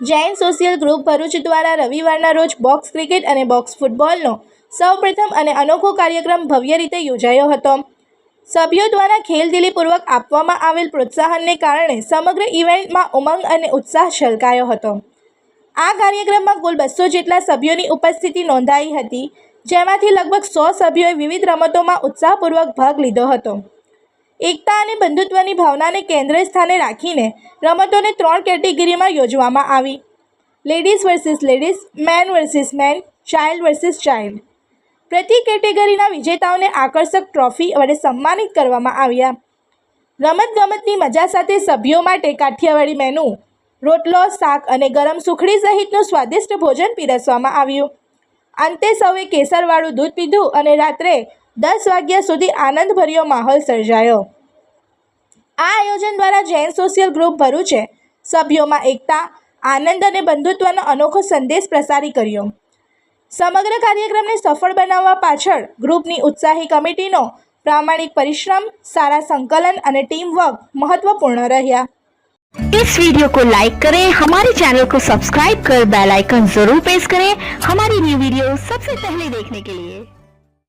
Jain social group Bharuch દ્વારા રવિવારના રોજ બોક્સ ક્રિકેટ અને બોક્સ ફૂટબોલનો સૌપ્રથમ અને અનોખો કાર્યક્રમ ભવ્ય રીતે યોજાયો હતો. સભ્યો દ્વારા ખેલદિલીપૂર્વક આપવામાં આવેલ પ્રોત્સાહનને કારણે સમગ્ર ઇવેન્ટમાં ઉમંગ અને ઉત્સાહ છલકાયો હતો. આ કાર્યક્રમમાં કુલ બસો જેટલા સભ્યોની ઉપસ્થિતિ નોંધાઈ હતી, જેમાંથી લગભગ સો સભ્યોએ વિવિધ રમતોમાં ઉત્સાહપૂર્વક ભાગ લીધો હતો. એકતા અને બંધુત્વની ભાવનાને કેન્દ્ર સ્થાને રાખીને રમતોને ત્રણ કેટેગરીમાં યોજવામાં આવી. Ladies versus ladies, men versus men, child versus child. પ્રતિ કેટેગરીના વિજેતાઓને આકર્ષક ટ્રોફી વડે સન્માનિત કરવામાં આવ્યા. રમતગમતની મજા સાથે સભ્યો માટે કાઠિયાવાડી મેનુ, રોટલો, શાક અને ગરમ સુખડી સહિતનું સ્વાદિષ્ટ ભોજન પીરસવામાં આવ્યું. અંતે સૌએ કેસરવાળું દૂધ પીધું અને રાત્રે દસ વાગ્યા સુધી આનંદભર્યો માહોલ સર્જાયો આ આયોજન દ્વારા જૈન સોશિયલ ગ્રુપ ભરૂચે સભ્યોમાં એકતા આનંદ અને બંધુત્વનો અનોખો સંદેશ પ્રસારી કર્યો સમગ્ર કાર્યક્રમને સફળ બનાવવા પાછળ ગ્રુપની ઉત્સાહી કમિટીનો પ્રામાણિક પરિશ્રમ સારા સંકલન અને ટીમવર્ક મહત્વપૂર્ણ રહ્યા इस वीडियो को लाइक करें हमारे चैनल को सब्सक्राइब कर बेल आइकन जरूर प्रेस करें हमारी न्यू वीडियो सबसे पहले देखने के लिए